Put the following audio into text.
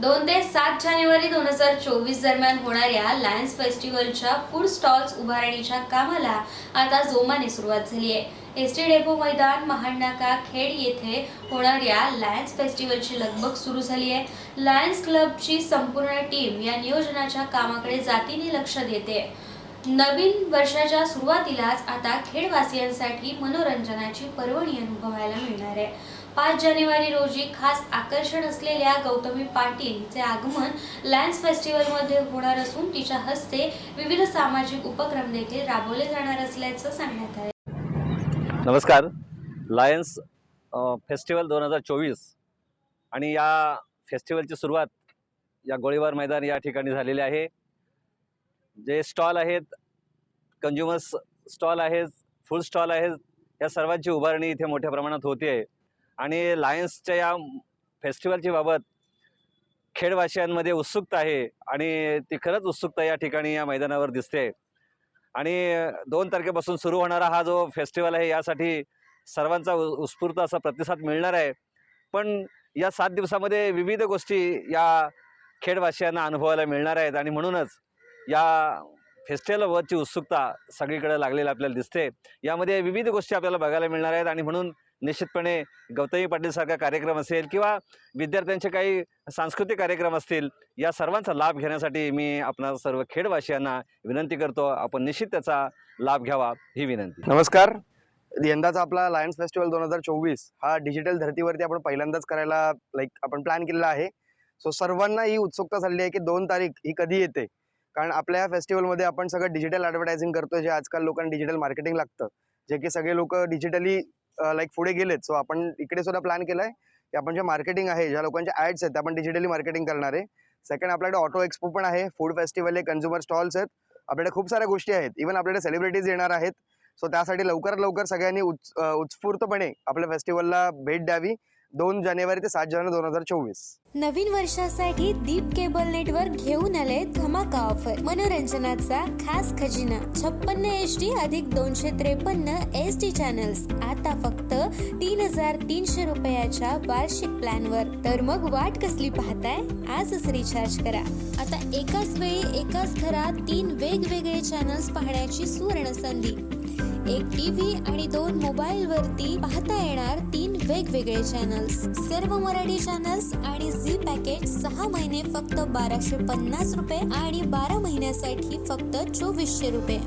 दोन ते सात जानेवारी दोन हजार चोवीस दरम्यान होणाऱ्या लायन्स फेस्टिवलच्या फूड स्टॉल्स उभारणीच्या कामाला आता जोमाने सुरुवात झाली आहे. एस टी डेपो मैदान महानाका खेड येथे होणाऱ्या लायन्स फेस्टिवलची लगबग सुरू झाली आहे. लायन्स क्लबची संपूर्ण टीम या नियोजनाच्या कामाकडे जातीने लक्ष देते. नवीन वर्षाच्या सुरुवातीलाच आता खेडवासियांसाठी मनोरंजनाची पर्वणी अनुभवायला मिळणार आहे. पाच जानेवारी रोजी खास आकर्षण असलेल्या गौतमी पाटीलचे आगमन लॅन्स फेस्टिवलमध्ये होणार असून तिच्या हस्ते विविध सामाजिक उपक्रम देखील राबवले जाणार असल्याचं सांगण्यात आहे नमस्कार. लायन्स फेस्टिवल दोन हजार चोवीस आणि या फेस्टिवलची सुरुवात या गोळीबार मैदान या ठिकाणी झालेले आहे. जे स्टॉल आहेत कंझ्युमर्स स्टॉल आहेत फूड स्टॉल आहेत या सर्वांची उभारणी इथे मोठ्या प्रमाणात होते. आहे आणि लायन्सच्या या फेस्टिवलची बाबत खेडवासियांमध्ये उत्सुकता आहे आणि ती खरंच उत्सुकता या ठिकाणी या मैदानावर दिसते. आणि दोन तारखेपासून सुरू होणारा हा जो फेस्टिवल आहे यासाठी सर्वांचा उ- उत्स्फूर्त असा प्रतिसाद मिळणार आहे. पण या सात दिवसामध्ये विविध गोष्टी या खेडवासियांना अनुभवायला मिळणार आहेत आणि म्हणूनच या फेस्टिवलवरची उत्सुकता सगळीकडे लागलेली आपल्याला दिसते. यामध्ये विविध गोष्टी आपल्याला बघायला मिळणार आहेत आणि म्हणून निश्चितपणे गौतमी पाटीलसारखा कार्यक्रम असेल किंवा विद्यार्थ्यांचे काही सांस्कृतिक कार्यक्रम असतील या सर्वांचा लाभ घेण्यासाठी मी आपणा सर्व खेडवासियांना विनंती करतो आपण निश्चित त्याचा लाभ घ्यावा ही विनंती. नमस्कार. यंदाचा आपला लायन्स फेस्टिवल दोन हजार चोवीस हा डिजिटल धर्तीवरती आपण पहिल्यांदाच करायला लाईक आपण प्लॅन केलेला आहे. सो सर्वांना ही उत्सुकता झालेली आहे की दोन तारीख ही कधी येते? कारण आपल्या या फेस्टिवलमध्ये आपण सगळं डिजिटल ॲडव्हर्टायझिंग करतो जे आजकाल लोकांना डिजिटल मार्केटिंग लागतं. जे की सगळे लोक डिजिटली लाईक पुढे गेलेत. सो आपण इकडे सुद्धा प्लॅन केला आहे की आपण जे मार्केटिंग आहे ज्या लोकांच्या ॲड्स आहेत त्या आपण डिजिटली मार्केटिंग करणार आहे. सेकंड आपल्याकडे ऑटो एक्सपो पण आहे. फूड फेस्टिवल आहे कन्झ्युमर स्टॉल्स आहेत. आपल्याकडे खूप साऱ्या गोष्टी आहेत. इव्हन आपल्याकडे सेलिब्रिटीज येणार आहेत. सो त्यासाठी लवकरात लवकर सगळ्यांनी उत् उत्स्फूर्तपणे आपल्या फेस्टिवलला भेट द्यावी. दोन जानेवारी ते सात जानेवारी दोन हजार चोवीस. नवीन वर्षासाठी दीप केबल नेटवर्क घेऊन आले धमाका ऑफर. मनोरंजनाचा खास खजिना. छप्पन्न एच डी अधिक दोनशे त्रेपन्न एच डी चॅनल्स आता फक्त तीन हजार तीनशे रुपयाच्या वार्षिक प्लॅन वर तर मग वाट कसली पाहताय? आजच रिचार्ज करा. आता एकाच वेळी एकाच घरात तीन वेगवेगळे चॅनल्स पाहण्याची सुवर्ण संधी. एक टीव्ही आणि दोन मोबाईल वरती पाहता येणार तीन वेगवेगळे चॅनल्स सर्व मराठी चॅनल्स आणि झी पॅकेज सहा महिने फक्त बाराशे पन्नास रुपये आणि बारा महिन्यासाठी फक्त चोवीसशे रुपये.